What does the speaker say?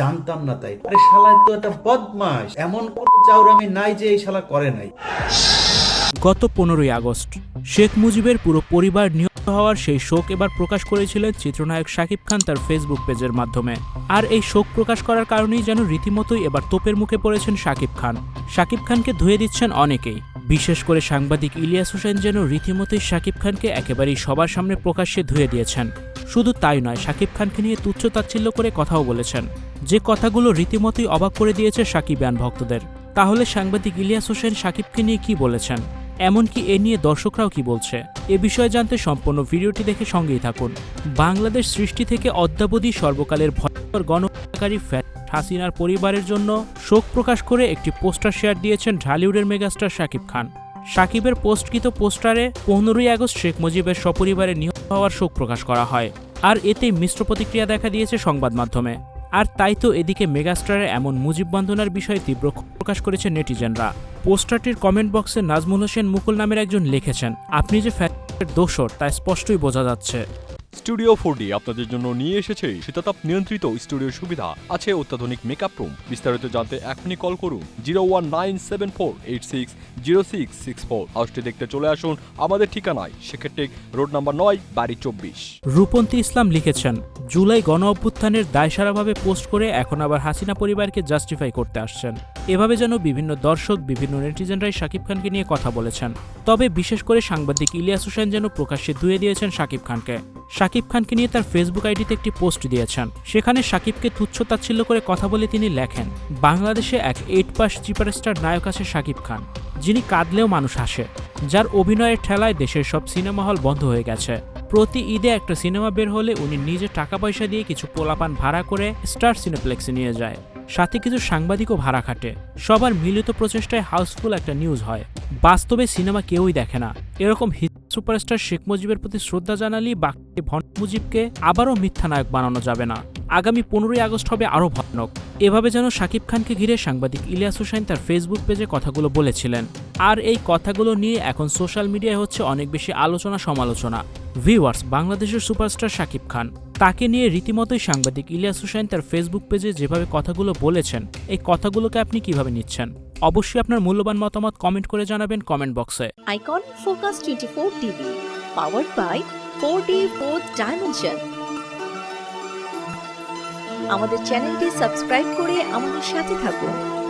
জানতাম না তাই। আরে শালা তো একটা বদমাস এমন কোন চাউরামি নাই যে এই শালা করে নাই। গত পনেরোই আগস্ট, শেখ মুজিবের পুরো পরিবার নিহত হওয়ার সেই শোক এবার প্রকাশ করেছিলেন চিত্রনায়ক শাকিব খান তার ফেসবুক পেজের মাধ্যমে। আর এই শোক প্রকাশ করার কারণেই যেন রীতিমতোই এবার তোপের মুখে পড়েছেন শাকিব খান। শাকিব খানকে ধুয়ে দিচ্ছেন অনেকেই। বিশেষ করে সাংবাদিক ইলিয়াস হোসেন যেন রীতিমতোই শাকিব খানকে একেবারেই সবার সামনে প্রকাশ্যে ধুয়ে দিয়েছেন। শুধু তাই নয়, শাকিব খানকে নিয়ে তুচ্ছ তাচ্ছিল্য করে কথাও বলেছেন। যে কথাগুলো রীতিমতোই অবাক করে দিয়েছে সাকিবান ভক্তদের। তাহলে সাংবাদিক ইলিয়াস হোসেন সাকিবকে নিয়ে কি বলেছেন? এমনকি এ নিয়ে দর্শকরাও কি বলছে? এ বিষয়ে জানতে সম্পূর্ণ ভিডিওটি দেখে সঙ্গেই থাকুন। বাংলাদেশ সৃষ্টি থেকে অদ্যাবধি সর্বকালের ভয়ঙ্কর গণহত্যাকারী ফ্যাট হাসিনার পরিবারের জন্য শোক প্রকাশ করে একটি পোস্টার শেয়ার দিয়েছেন ঢালিউডের মেগাস্টার শাকিব খান। সাকিবের পোস্টকৃত পোস্টারে পনেরোই আগস্ট শেখ মুজিবের সপরিবারে নিহত হওয়ার শোক প্রকাশ করা হয়। আর এতে মিশ্র প্রতিক্রিয়া দেখা দিয়েছে সংবাদ মাধ্যমে। আর তাই তো এদিকে মেগাস্টারের এমন মুজিব বন্দনার বিষয়ে তীব্র প্রকাশ করেছে নেটিজেনরা। পোস্টারটির কমেন্ট বক্সে নাজমুল হোসেন মুকুল নামের একজন লিখেছেন, আপনি যে ফ্যাক্টের দোষর, তা স্পষ্টই বোঝা যাচ্ছে। স্টুডিও ফোর আপনাদের জন্য নিয়ে এসেছে শীতাতাপ নিয়ন্ত্রিত স্টুডিও সুবিধা। আছে অত্যাধুনিক মেকআপ রুম বিস্তারিত জানতে এখনই কল করুন zero one nine seven four eight six zero six six four হাউসটি দেখতে চলে আসুন আমাদের ঠিকানায়। সেক্ষেত্রে রোড নাম্বার নয়, বাড়ি চব্বিশ। রূপন্তী ইসলাম লিখেছেন, জুলাই গণ অভ্যুত্থানের দায়সারাভাবে পোস্ট করে এখন আবার হাসিনা পরিবারকে জাস্টিফাই করতে আসছেন। এভাবে যেন বিভিন্ন দর্শক, বিভিন্ন নেটিজেনরাই শাকিব খানকে নিয়ে কথা বলেছেন। তবে বিশেষ করে সাংবাদিক ইলিয়াস হোসেন যেন প্রকাশ্যে ধুয়ে দিয়েছেন শাকিব খানকে। শাকিব খানকে নিয়ে তার ফেসবুক আইডিতে একটি পোস্ট দিয়েছেন। সেখানে শাকিবকে তুচ্ছ তাচ্ছিল্য করে কথা বলে তিনি লেখেন, বাংলাদেশে এক এইট পাস সুপারস্টার নায়ক আছে শাকিব খান, যিনি কাঁদলেও মানুষ হাসে, যার অভিনয়ের ঠেলায় দেশের সব সিনেমা হল বন্ধ হয়ে গেছে। প্রতি ঈদে একটা সিনেমা বের হলে উনি নিজে টাকা পয়সা দিয়ে কিছু পোলাপান ভাড়া করে স্টার সিনেপ্লেক্সে নিয়ে যায়। সাথে কিছু সাংবাদিকও ভাড়া খাটে। সবার মিলিত প্রচেষ্টায় হাউসফুল একটা নিউজ হয়। বাস্তবে সিনেমা কেউই দেখে না। এরকম হিট সুপারস্টার শেখ মুজিবের প্রতি শ্রদ্ধা জানালেই বাকি ভন মুজিবকে আবারও মিথ্যা নায়ক বানানো যাবে না। আগামী পনেরোই আগস্ট হবে আরও ভয়ানক। এভাবে যেন শাকিব খানকে ঘিরে সাংবাদিক ইলিয়াস হোসেন তার ফেসবুক পেজে কথাগুলো বলেছিলেন। আর এই কথাগুলো নিয়ে এখন সোশ্যাল মিডিয়ায় হচ্ছে অনেক বেশি আলোচনা সমালোচনা। ভিউয়ার্স, বাংলাদেশের সুপারস্টার শাকিব খান, তাকে নিয়ে রীতিমতোই সাংবাদিক ইলিয়াস হোসেন তার ফেসবুক পেজে যেভাবে কথাগুলো বলেছেন, এই কথাগুলোকে আপনি কীভাবে নিচ্ছেন? অবশ্যই আপনার মূল্যবান মতামত কমেন্ট করে জানাবেন কমেন্ট বক্সে Icon Focus twenty four 24 TV, by four 4D 4th dimension আমাদের চ্যানেলটি সাবস্ক্রাইব করে আমাদের সাথে থাকুন।